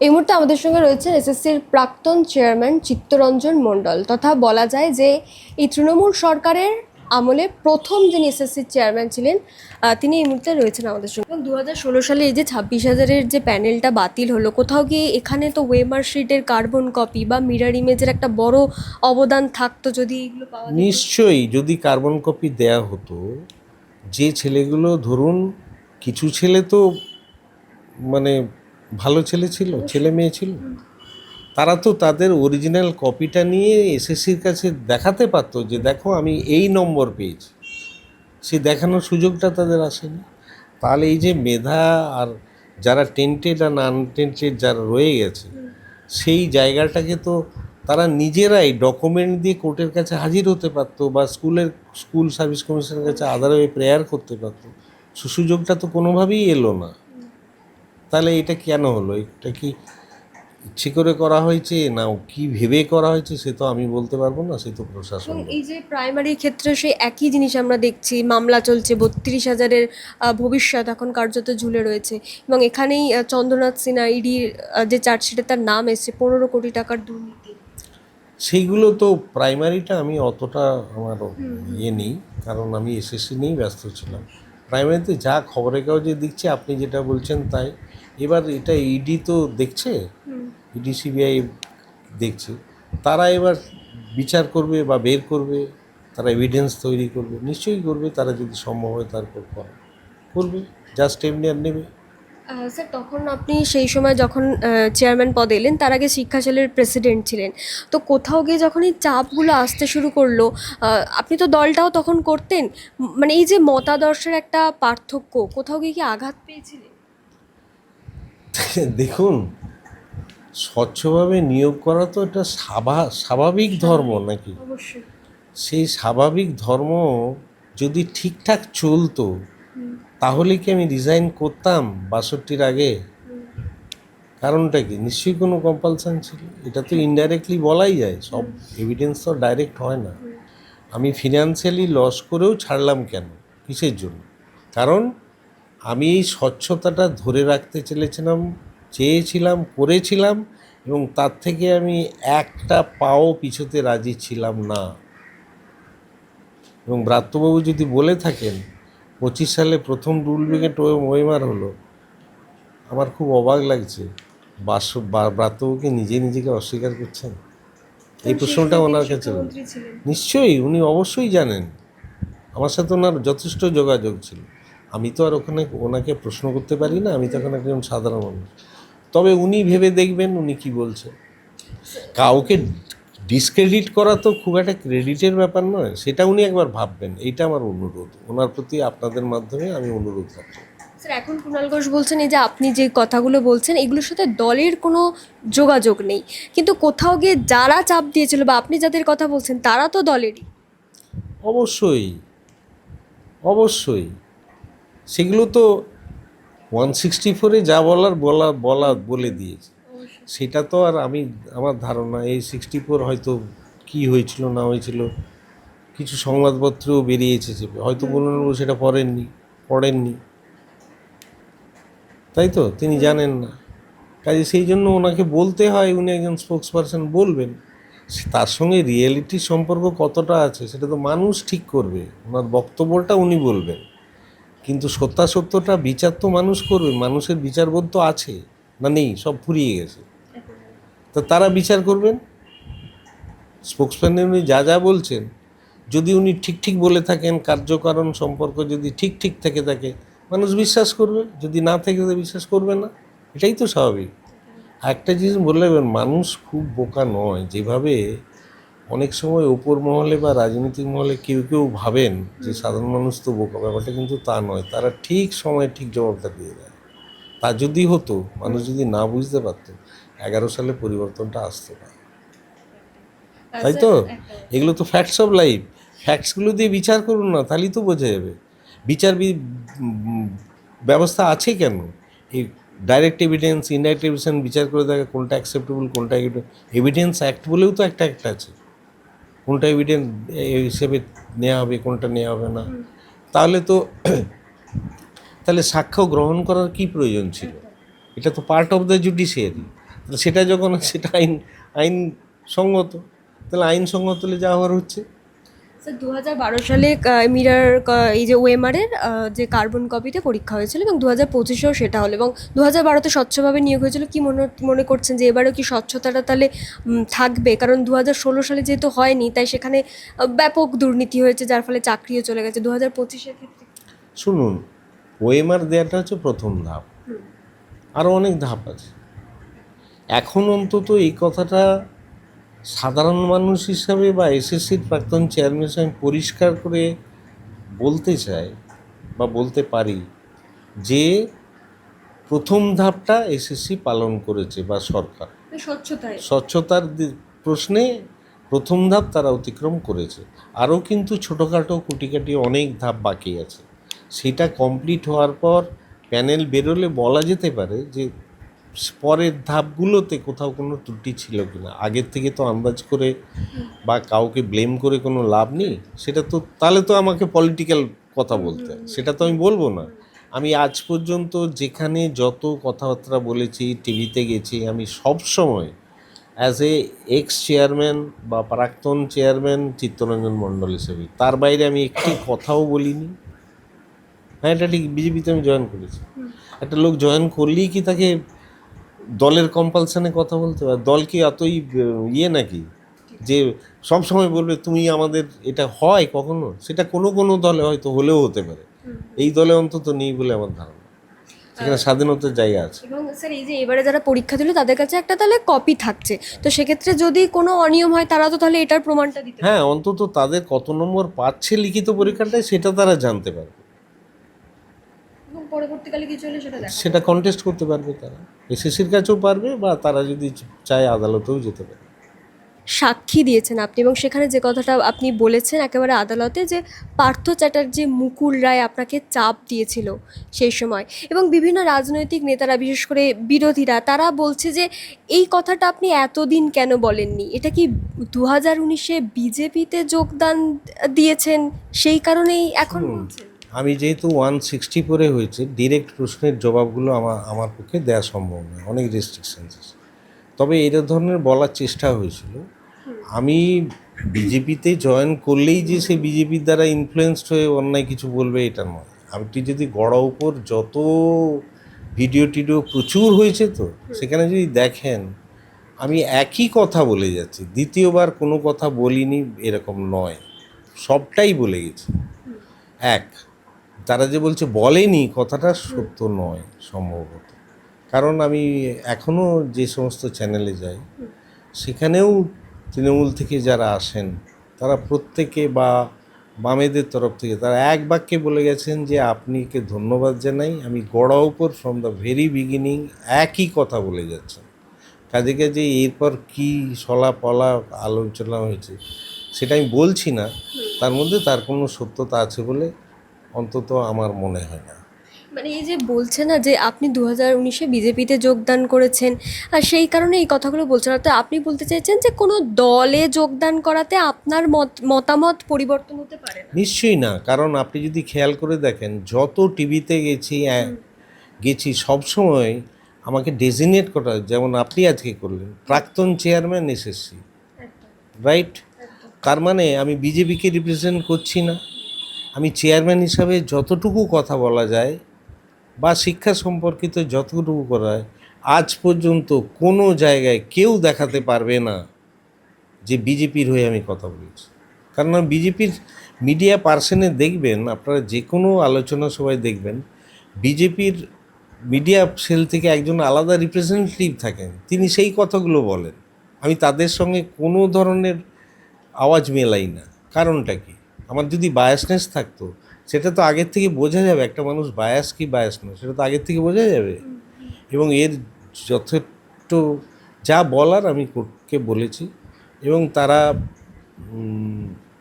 এই মুহূর্তে আমাদের সঙ্গে রয়েছেন এসএসসির প্রাক্তন চেয়ারম্যান চিত্তরঞ্জন মণ্ডল। তথা বলা যায় যে, এই তৃণমূল সরকারের আমলে প্রথম যিনি এসএসসির চেয়ারম্যান ছিলেন তিনি এই মুহূর্তে রয়েছেন আমাদের সঙ্গে। দু ষোলো সালে এই যে ছাব্বিশ হাজারের যে প্যানেলটা বাতিল হলো, কোথাও গিয়ে এখানে তো ওয়েমার শিটের কার্বন কপি বা মিরার ইমেজের একটা বড় অবদান থাকতো যদি এগুলো নিশ্চয়ই, যদি কার্বন কপি দেয়া হতো, যে ছেলেগুলো ধরুন, কিছু ছেলে তো মানে ভালো ছেলে ছিল, ছেলে মেয়ে ছিল। তারা তো তাদের অরিজিনাল কপিটা নিয়ে এসএসসির কাছে দেখাতে পারতো যে, দেখো, আমি এই নম্বর পেয়েছি। সে দেখানোর সুযোগটা তাদের আসেনি। তাহলে এই যে মেধা আর যারা টেন্টেড আর আনটেন্টেড যারা রয়ে গেছে, সেই জায়গাটাকে তো তারা নিজেরাই ডকুমেন্ট দিয়ে কোর্টের কাছে হাজির হতে পারতো বা স্কুলের স্কুল সার্ভিস কমিশনের কাছে আদার প্রেয়ার করতে পারতো। সুযোগটা তো কোনোভাবেই এলো না। তাহলে এটা কেন হলো? এটা কি ইচ্ছে করে করা হয়েছে? না কি ভেবে করা হয়েছে সে তো আমি বলতে পারব না সে তো প্রশাসন এই যে প্রাইমারি ক্ষেত্রে সেই একই জিনিস আমরা দেখছি মামলা চলছে বত্রিশ হাজারের ভবিষ্যৎ এখন কার্যত ঝুলে রয়েছে এবং এখানেই চন্দ্রনাথ সিনহা ইডির যে চার্জশিটে তার নাম এসছে পনেরো কোটি টাকার দুর্নীতি। সেইগুলো তো প্রাইমারিটা আমি অতটা আমার ইয়ে নেই কারণ আমি এসএসসি নিয়েই ব্যস্ত ছিলাম। প্রাইমারিতে যা খবরের কাগজে দিচ্ছে আপনি যেটা বলছেন তাই। এবার এটা ইডি তো দেখছে? ইডি সিবিআই দেখছে। তারা এবার বিচার করবে বা বের করবে তারা এভিডেন্স তৈরি করবে। নিশ্চয়ই করবে তারা যদি সম্ভব হয় তারপর করে। করবে যা স্টেপ নেওয়ার নেবে স্যার তখন আপনি সেই সময় যখন চেয়ারম্যান পদে এলেন তার আগে শিক্ষা সেলের প্রেসিডেন্ট ছিলেন। তো কোথাও গিয়ে যখন এই চাপগুলো আসতে শুরু করল আপনি তো দলটাও তখন করতেন। মানে এই যে মতাদর্শের একটা পার্থক্য কোথাও গিয়ে কি আঘাত পেয়েছিলেন? দেখুন স্বচ্ছভাবে নিয়োগ করা তো এটা স্বাভা- স্বাভাবিক ধর্ম নাকি? সেই স্বাভাবিক ধর্ম যদি ঠিকঠাক চলতো তাহলে কি আমি রিজাইন করতাম বাষট্টির আগে? কারণটা কি? নিশ্চয়ই কোনো কম্পালসান ছিল? এটা তো ইনডাইরেক্টলি বলাই যায় সব এভিডেন্স তো ডাইরেক্ট হয় না। আমি ফিনান্সিয়ালি লস করেও ছাড়লাম কেন? কিসের জন্য? কারণ আমি এই স্বচ্ছতাটা ধরে রাখতে চলেছিলাম চেয়েছিলাম করেছিলাম এবং তার থেকে আমি একটা পাও পিছোতে রাজি ছিলাম না। এবং ব্রাত্যবাবু যদি বলে থাকেন পঁচিশ সালে প্রথম রুল ব্রিগেড ওয়েমার হলো আমার খুব অবাক লাগছে। বাস ব্রাত্যবাবুকে নিজে নিজেকে অস্বীকার করছেন? এই প্রশ্নটা ওনার কাছে নিশ্চয়ই উনি অবশ্যই জানেন। আমার সাথে ওনার যথেষ্ট যোগাযোগ ছিল। আমি তো আর ওখানে ওনাকে প্রশ্ন করতে পারি না আমি তখন একজন সাধারণ মানুষ। তবে উনি ভেবে দেখবেন উনি কি বলছেন। কাউকে ডিসক্রেডিট করা তো খুব একটা ক্রেডিটের ব্যাপার নয় সেটা উনি একবার ভাববেন এইটা আমার অনুরোধ। ওনার প্রতি আপনাদের মাধ্যমে আমি অনুরোধ রাখব স্যার এখন কুণাল ঘোষ বলছেন এই যে আপনি যে কথাগুলো বলছেন এগুলোর সাথে দলের কোনো যোগাযোগ নেই। কিন্তু কোথাও গিয়ে যারা চাপ দিয়েছিল বা আপনি যাদের কথা বলছেন তারা তো দলেরই। অবশ্যই অবশ্যই। সেগুলো তো ওয়ান সিক্সটি ফোরে যা বলার বলা বলা বলে দিয়েছে। সেটা তো আর আমি আমার ধারণা এই সিক্সটি ফোর হয়তো কী হয়েছিল না হয়েছিল কিছু সংবাদপত্রেও বেরিয়েছে যে হয়তো বলুন সেটা পড়েননি পড়েননি। তাই তো তিনি জানেন না। কাজে সেই জন্য ওনাকে বলতে হয় উনি একজন স্পোক্স পারসন বলবেন তার সঙ্গে রিয়েলিটির সম্পর্ক কতটা আছে সেটা তো মানুষ ঠিক করবে। ওনার বক্তব্যটা উনি বলবেন। কিন্তু সত্যাসত্যটা বিচার তো মানুষ করবে, মানুষের বিচারবোধ তো আছে, না নেই, সব ফুরিয়ে গেছে। তা তারা বিচার করবেন? স্পোক্সম্যানে উনি যা যা বলছেন, যদি উনি ঠিক ঠিক বলে থাকেন, কার্যকারণ সম্পর্ক যদি ঠিক ঠিক থেকে থাকে, মানুষ বিশ্বাস করবে, যদি না থেকে বিশ্বাস করবে না, এটাই তো স্বাভাবিক। আর একটা জিনিস বললে মানুষ খুব বোকা নয়, যেভাবে অনেক সময় ওপর মহলে বা রাজনৈতিক মহলে কেউ কেউ ভাবেন যে সাধারণ মানুষ তো বোকা ব্যাপারটা কিন্তু তা নয়। তারা ঠিক সময়ে ঠিক জবাবটা দিয়ে দেয়। তা যদি হতো মানুষ যদি না বুঝতে পারত এগারো সালে পরিবর্তনটা আসতো না। তাই তো? এগুলো তো ফ্যাক্টস অফ লাইফ ফ্যাক্টসগুলো দিয়ে বিচার করুন না তাহলেই তো বোঝা যাবে। বিচার ব্যবস্থা আছে কেন? এই ডাইরেক্ট এভিডেন্স ইনডাইরেক্ট এভিডেন্স বিচার করে দেখা কোনটা অ্যাকসেপ্টেবল কোনটা এভিডেন্স অ্যাক্ট বলেও তো একটা একটা আছে। কোনটা এভিডেন্স হিসেবে নেওয়া হবে, কোনটা নেওয়া হবে না। তাহলে তো তাহলে সাক্ষ্য গ্রহণ করার কি প্রয়োজন ছিল? এটা তো পার্ট অফ দ্য জুডিশিয়ারি সেটা যখন, সেটা আইন আইনসঙ্গত তাহলে আইনসঙ্গত যা হওয়ার হচ্ছে। স্যার দু হাজার বারো সালে মিরার এই যে ওয়েমারের যে কার্বন কপিতে পরীক্ষা হয়েছিল এবং দু হাজার পঁচিশেও সেটা হলো এবং দু হাজার বারোতে স্বচ্ছভাবে নিয়োগ হয়েছিল। কি মনে মনে করছেন যে এবারেও কি স্বচ্ছতাটা তাহলে থাকবে? কারণ দু হাজার ষোলো সালে যেহেতু হয়নি তাই সেখানে ব্যাপক দুর্নীতি হয়েছে যার ফলে চাকরিও চলে গেছে। দু হাজার পঁচিশের ক্ষেত্রে শুনুন ওয়েমার দেওয়াটা হচ্ছে প্রথম ধাপ। আরও অনেক ধাপ আছে। এখন অন্তত এই কথাটা সাধারণ মানুষ হিসাবে বা এসএসসির প্রাক্তন চেয়ারম্যান হিসেবে আমি পরিষ্কার করে বলতে চাই বা বলতে পারি যে প্রথম ধাপটা এসএসসি পালন করেছে বা সরকার। স্বচ্ছতার প্রশ্নে প্রথম ধাপ তারা অতিক্রম করেছে। আরও কিন্তু ছোটোখাটো কুটিকাটি অনেক ধাপ বাকি আছে। সেটা কমপ্লিট হওয়ার পর প্যানেল বেরোলে বলা যেতে পারে যে পরের ধাপগুলোতে কোথাও কোনো ত্রুটি ছিল কি না আগের থেকে তো আন্দাজ করে বা কাউকে ব্লেম করে কোনো লাভ নেই সেটা তো তাহলে তো আমাকে পলিটিক্যাল কথা বলতে সেটা তো আমি বলব না। আমি আজ পর্যন্ত যেখানে যত কথাবার্তা বলেছি টিভিতে গেছি আমি সব সময় অ্যাজ এ এক্স চেয়ারম্যান বা প্রাক্তন চেয়ারম্যান চিত্তরঞ্জন মণ্ডল হিসেবে তার বাইরে আমি একটি কথাও বলিনি। হ্যাঁ এটা ঠিক বিজেপিতে আমি জয়েন করেছি। একটা লোক জয়েন করলেই কি তাকে দলের কম্পালশনে কথা বলতে হবে দল কি এতই ইয়ে নাকি? যে সব সময় বলবে তুমি আমাদের এটা হয় কখনো? সেটা কোনো কোনো দলে হয়তো হলেও হতে পারে। এই দলে অন্তত নেই বলে আমার ধারণা। সেখানে স্বাধীনতার জায়গা আছে। এবং স্যার এই যে এবারে যারা পরীক্ষা দিল তাদের কাছে একটা তাহলে কপি থাকছে। তো সেক্ষেত্রে যদি কোনো অনিয়ম হয় তারা তো তাহলে এটার প্রমাণটা দিতে হ্যাঁ অন্তত তাদের কত নম্বর পাচ্ছে লিখিত পরীক্ষাটায় সেটা তারা জানতে পারবে। পরবর্তীকালে কিছু হলে সেটা সেটা কন্টেস্ট করতে পারবে তারা। এসএসসির কাছেও পারবে বা তারা যদি চায় আদালতেও যেতে পারে। সাক্ষী দিয়েছেন আপনি এবং সেখানে যে কথাটা আপনি বলেছেন একেবারে আদালতে যে পার্থ চ্যাটার্জি মুকুল রায় আপনাকে চাপ দিয়েছিল সেই সময় এবং বিভিন্ন রাজনৈতিক নেতারা বিশেষ করে বিরোধীরা তারা বলছে যে এই কথাটা আপনি এতদিন কেন বলেননি? এটা কি দু হাজার উনিশে বিজেপিতে যোগদান দিয়েছেন? সেই কারণেই এখন। বলছেন। আমি যেহেতু ওয়ান সিক্সটি পরে হয়েছে ডিরেক্ট প্রশ্নের জবাবগুলো আমার আমার পক্ষে দেওয়া সম্ভব নয়। অনেক রেস্ট্রিকশনস আছে। তবে এই ধরনের বলার চেষ্টা হয়েছিল। আমি বিজেপিতে জয়েন করলেই যে সে বিজেপির দ্বারা ইনফ্লুয়েসড হয়ে অন্যায় কিছু বলবে, এটা নয়। আপনি যদি গড়া উপর যত ভিডিও টিডিও প্রচুর হয়েছে তো, সেখানে যদি দেখেন, আমি একই কথা বলে যাচ্ছি। দ্বিতীয়বার কোনো কথা বলিনি, এরকম নয়। সবটাই বলে গেছি। এক তারা যে বলছে, বলেনি, কথাটা সত্য নয় সম্ভবত। কারণ আমি এখনও যে সমস্ত চ্যানেলে যাই, সেখানেও তৃণমূল থেকে যারা আসেন, তারা প্রত্যেকে বা বামেদের তরফ থেকে, তারা এক বাক্যে বলে গেছেন যে আপনিকে ধন্যবাদ জানাই, আমি গড়া উপর ফ্রম দ্য ভেরি বিগিনিং একই কথা বলে যাচ্ছেন। কাজে কাজে এরপর কী সলা পলা আলোচনা হয়েছে, সেটা আমি বলছি না। তার মধ্যে তার কোনো সত্যতা আছে বলে অন্তত আমার মনে হয় না। মানে এই যে বলছে না যে আপনি দু হাজার উনিশে বিজেপিতে যোগদান করেছেন আর সেই কারণে এই কথাগুলো বলছেন অর্থাৎ আপনি বলতে চাইছেন যে কোনো দলে যোগদান করাতে আপনার মত মতামত পরিবর্তন হতে পারে নিশ্চয়ই না কারণ আপনি যদি খেয়াল করে দেখেন যত টিভিতে গেছি গেছি সব সময় আমাকে ডেজিনেট করা যেমন আপনি আজকে করলেন প্রাক্তন চেয়ারম্যান এসএসসি রাইট তার মানে আমি বিজেপিকে রিপ্রেজেন্ট করছি না। আমি চেয়ারম্যান হিসাবে যতটুকু কথা বলা যায় বা শিক্ষা সম্পর্কিত যতটুকু করা হয় আজ পর্যন্ত কোনো জায়গায় কেউ দেখাতে পারবে না যে বিজেপির হয়ে আমি কথা বলেছি। কারণ বিজেপির মিডিয়া পার্সনে দেখবেন, আপনারা যে কোনো আলোচনা সবাই দেখবেন, বিজেপির মিডিয়া সেল থেকে একজন আলাদা রিপ্রেজেন্টেটিভ থাকেন, তিনি সেই কথাগুলো বলেন। আমি তাদের সঙ্গে কোনো ধরনের আওয়াজ মেলাই না। কারণটা কি? আমার যদি বায়াসনেস থাকতো, সেটা তো আগের থেকে বোঝা যাবে, একটা মানুষ বায়াস কি বায়াস নয়, সেটা তো আগের থেকে বোঝা যাবে। এবং এর যথেষ্ট যা বলার আমি কোর্টকে বলেছি এবং তারা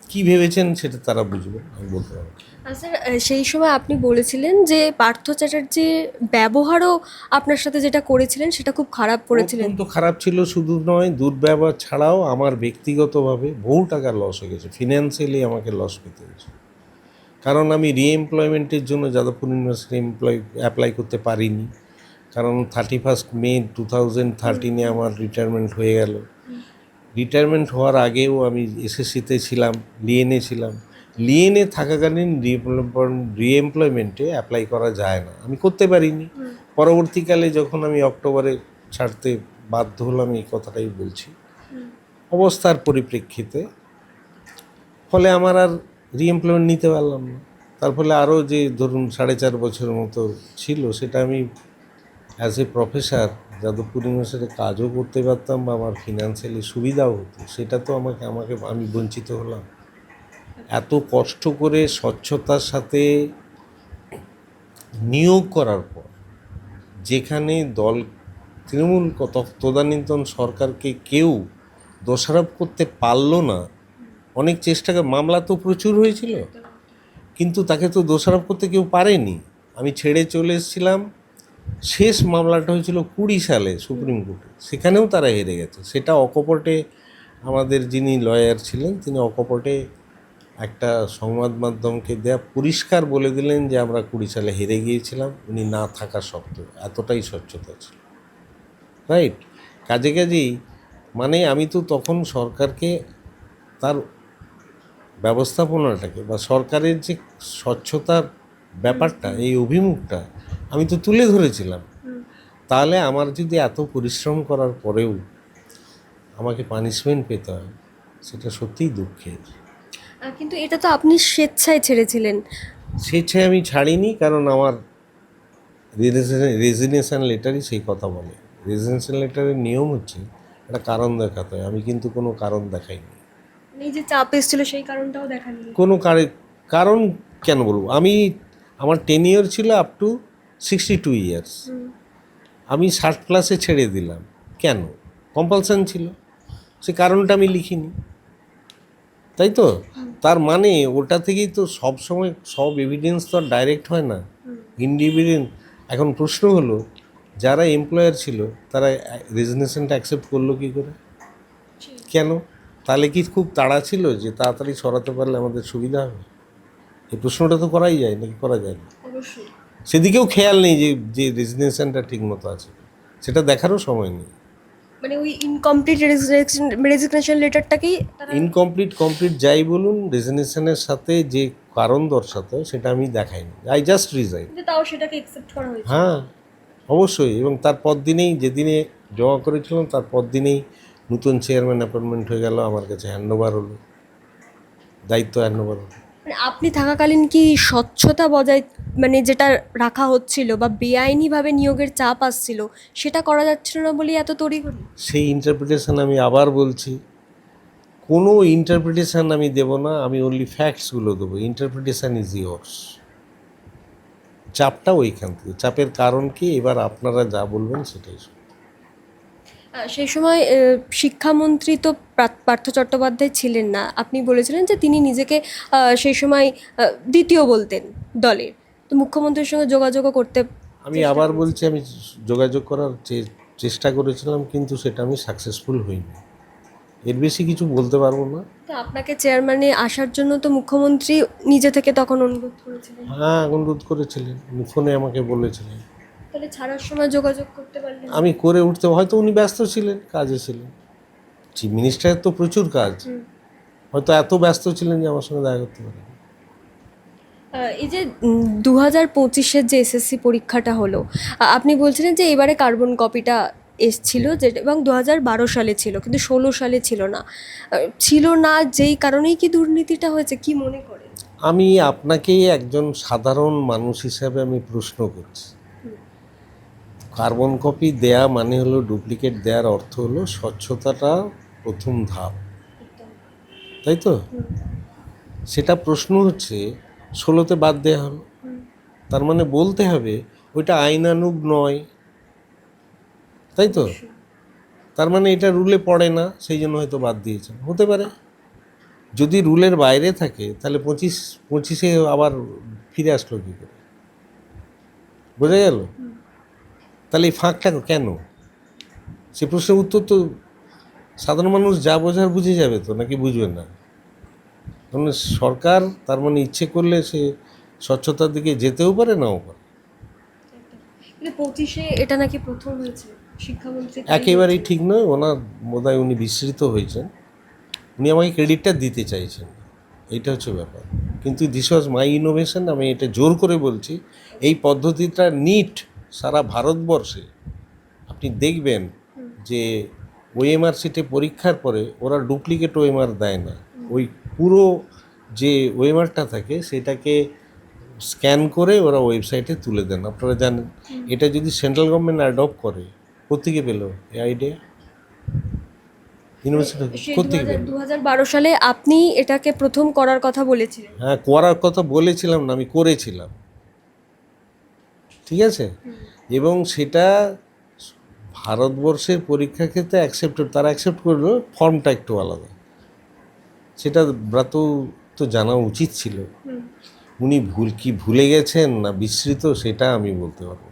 কি ভেবেছেন সেটা তারা বুঝবে, আমি বলতে পারব স্যার সেই সময় আপনি বলেছিলেন যে পার্থ চ্যাটার্জি ব্যবহারও আপনার সাথে যেটা করেছিলেন সেটা খুব খারাপ করেছিলেন। তো খারাপ ছিল শুধু নয় দুর্ব্যবহার ছাড়াও আমার ব্যক্তিগতভাবে বহু টাকা লস হয়ে গেছে। ফিনান্সিয়ালি আমাকে লস পেতে হয়েছে। কারণ আমি রিএমপ্লয়মেন্টের জন্য যাদবপুর ইউনিভার্সিটি এমপ্লয় অ্যাপ্লাই করতে পারিনি। কারণ thirty first May two thousand থার্টিনে আমার রিটায়ারমেন্ট হয়ে গেল। রিটায়ারমেন্ট হওয়ার আগেও আমি এসএসসিতে ছিলাম লিএনএ ছিলাম। লিএনএ থাকাকালীন রিএমপ্লয়মেন্টে অ্যাপ্লাই করা যায় না। আমি করতে পারিনি। পরবর্তীকালে যখন আমি অক্টোবরে ছাড়তে বাধ্য হলাম এই কথাটাই বলছি। অবস্থার পরিপ্রেক্ষিতে ফলে আমার আর রিএমপ্লয়মেন্ট নিতে পারলাম না। তার ফলে আরও যে ধরুন সাড়ে চার বছরের মতো ছিল সেটা আমি অ্যাজ এ প্রফেসর যাদবপুর ইউনিভার্সিটিতে কাজও করতে পারতাম বা আমার ফিনান্সিয়ালি সুবিধাও হতো। সেটা তো আমাকে আমাকে আমি বঞ্চিত হলাম। এত কষ্ট করে স্বচ্ছতার সাথে নিয়োগ করার পর যেখানে দল তৃণমূল তদানীন্তন সরকারকে কেউ দোষারোপ করতে পারল না, অনেক চেষ্টা মামলা তো প্রচুর হয়েছিল। কিন্তু তাকে তো দোষারোপ করতে কেউ পারেনি। আমি ছেড়ে চলে এসেছিলাম। শেষ মামলাটা হয়েছিল কুড়ি সালে সুপ্রিম কোর্টে। সেখানেও তারা হেরে গেছে। সেটা অকপটে আমাদের যিনি লয়ার ছিলেন, তিনি অকপটে একটা সংবাদ মাধ্যমকে দেয়া পরিষ্কার বলে দিলেন যে আমরা কুড়ি সালে হেরে গিয়েছিলাম উনি না থাকা সত্ত্বেও এতটাই স্বচ্ছতা ছিল। রাইট কাজে কাজেই মানে আমি তো তখন সরকারকে তার ব্যবস্থাপনাটাকে বা সরকারের যে স্বচ্ছতার ব্যাপারটা এই অভিমুখটা আমি তো তুলে ধরেছিলাম। তাহলে আমার যদি এত পরিশ্রম করার পরেও আমাকে পানিশমেন্ট পেতে হয় সেটা সত্যিই দুঃখের। কিন্তু এটা তো আপনি স্বেচ্ছায় ছেড়েছিলেন। স্বেচ্ছায় আমি ছাড়িনি কারণ আমার রেজিগনেশন লেটারই সেই কথা বলে। রেজিগনেশন লেটারের নিয়ম হচ্ছে একটা কারণ দেখাতে হয়। আমি কিন্তু কোনো কারণ দেখাইনি। এই যে চাপ এসেছিল সেই কারণটাও দেখাননি। কোনো কারণ কেন বলব? আমি আমার টেন ইয়ার ছিল up to sixty two years আমি ষাট প্লাসে ছেড়ে দিলাম। কেন? কম্পালসান ছিল। সে কারণটা আমি লিখিনি। তাই তো? তার মানে ওটা থেকেই তো সব সময় সব এভিডেন্স তো আর ডাইরেক্ট হয় না। ইন্ডিভিজুয়াল এখন প্রশ্ন হলো যারা এমপ্লয়ার ছিল তারা রেজিগনেশনটা অ্যাকসেপ্ট করল কী করে? কেন? তাহলে কি খুব তাড়া ছিল যে তাড়াতাড়ি সরাতে পারলে আমাদের সুবিধা হবে? এই প্রশ্নটা তো করাই যায় নাকি করা যায় না? সেদিকেও খেয়াল নেই যে যে রেজিগনেশনটা ঠিক মতো আছে। সেটা দেখারও সময় নেই। মানে ওই ইনকমপ্লিট রেজিগনেশন লেটারটাকেই তারা ইনকমপ্লিট কমপ্লিট যাই বলুন রেজিগনেশনের সাথে যে কারণ দর্শাতে সেটা আমি দেখাইনি। আই জাস্ট রিজাইন তাও সেটাকে অ্যাকসেপ্ট করা হয়েছে। হ্যাঁ অবশ্যই। এবং তারপর দিনেই যেদিনে জমা করেছিলাম তারপর দিনেই নতুন চেয়ারম্যান অ্যাপয়েন্টমেন্ট হয়ে গেল আমার কাছে হ্যান্ড ওভার হলো। দায়িত্ব হ্যান্ড ওভার হলো। মানে আপনি থাকাকালীন কি স্বচ্ছতা বজায় মানে যেটা রাখা হচ্ছিল বা বেআইনিভাবে নিয়োগের চাপ আসছিল, সেটা করা যাচ্ছিল না বলেই এত তড়িঘড়ি? সেই ইন্টারপ্রিটেশন আমি আবার বলছি, কোনো ইন্টারপ্রিটেশন আমি দেব না, আমি অনলি ফ্যাক্টসগুলো দেবো ইন্টারপ্রিটেশন ইজ ইয়র্স চাপটা ওইখান থেকে, চাপের কারণ কি? এবার আপনারা যা বলবেন সেটাই সেই সময় শিক্ষামন্ত্রী তো পার্থ চট্টোপাধ্যায় ছিলেন না। আপনি বলেছিলেন যে তিনি নিজেকে সেই সময় দ্বিতীয় বলতেন দলের তো মুখ্যমন্ত্রীর সঙ্গে যোগাযোগও করতে আমি আবার বলছি আমি যোগাযোগ করার চেষ্টা করেছিলাম কিন্তু সেটা আমি সাকসেসফুল হইনি। এর বেশি কিছু বলতে পারব না। তো আপনাকে চেয়ারম্যানে আসার জন্য তো মুখ্যমন্ত্রী নিজে থেকে তখন অনুরোধ করেছিলেন? হ্যাঁ অনুরোধ করেছিলেন। ফোনে আমাকে বলেছিলেন। তাহলে ছাড়ার সময় যোগাযোগ করতে পারলেন? আমি করে উঠতে হয়তো উনি ব্যস্ত ছিলেন কাজে ছিলেন। চিফ মিনিস্টারের তো প্রচুর কাজ। হয়তো এত ব্যস্ত ছিলেন যে আমার সঙ্গে দেখা করতে পারেন। এই যে দু হাজার পঁচিশের যে এসএসসি পরীক্ষাটা হলো আপনি বলছিলেন যে এবারে কার্বন কপিটা এসছিল যে এবং দু হাজার বারো সালে ছিল কিন্তু ষোলো সালে ছিল না। ছিল না যেই কারণেই কি দুর্নীতিটা হয়েছে কি মনে করেন? আমি আপনাকে একজন সাধারণ মানুষ হিসাবে আমি প্রশ্ন করছি। কার্বন কপি দেয়া মানে হলো ডুপ্লিকেট দেওয়ার অর্থ হলো স্বচ্ছতাটা প্রথম ধাপ। তাই তো? সেটা প্রশ্ন হচ্ছে, ষোলোতে বাদ দেওয়া হলো। তার মানে বলতে হবে, ওইটা আইনানুগ নয়। তাই তো? তার মানে এটা রুলে পড়ে না, সেই জন্য হয়তো বাদ দিয়েছেন। হতে পারে। যদি রুলের বাইরে থাকে, তাহলে পঁচিশ, পঁচিশে আবার ফিরে আসলো কী করে? বোঝা গেল? তাহলে এই ফাঁকটা কেন? সে প্রশ্নের উত্তর তো সাধারণ মানুষ যা বোঝার বুঝে যাবে তো নাকি বুঝবে না? মানে সরকার তার মানে ইচ্ছে করলে সে স্বচ্ছতার দিকে যেতেও পারে নাও পারে। পঁচিশে এটা নাকি প্রথম হয়েছে শিক্ষামন্ত্রী একেবারেই ঠিক নয় ওনার বোধহয় উনি বিস্মৃত হয়েছেন। উনি আমাকে ক্রেডিটটা দিতে চাইছেন এইটা হচ্ছে ব্যাপার। কিন্তু দিস ওয়াজ মাই ইনোভেশন আমি এটা জোর করে বলছি এই পদ্ধতিটা নিট সারা ভারতবর্ষে আপনি দেখবেন যে ওএমআর সিটে পরীক্ষার পরে ওরা ডুপ্লিকেট ওএমআর দেয় না। ওই পুরো যে ওএমআরটা থাকে সেটাকে স্ক্যান করে ওরা ওয়েবসাইটে তুলে দেন। আপনারা জানেন এটা যদি সেন্ট্রাল গভর্নমেন্ট অ্যাডপ্ট করে কোথেকে পেল এই আইডিয়া দু হাজার বারো সালে আপনি এটাকে প্রথম করার কথা বলেছিলেন। হ্যাঁ করার কথা বলেছিলাম না আমি করেছিলাম। ঠিক আছে? এবং সেটা ভারতবর্ষের পরীক্ষা ক্ষেত্রে অ্যাকসেপ্টেড তারা অ্যাকসেপ্ট করল ফর্মটা একটু আলাদা। সেটা ব্রাত তো জানা উচিত ছিল। উনি ভুল কি ভুলে গেছেন না বিস্মৃত সেটা আমি বলতে পারব।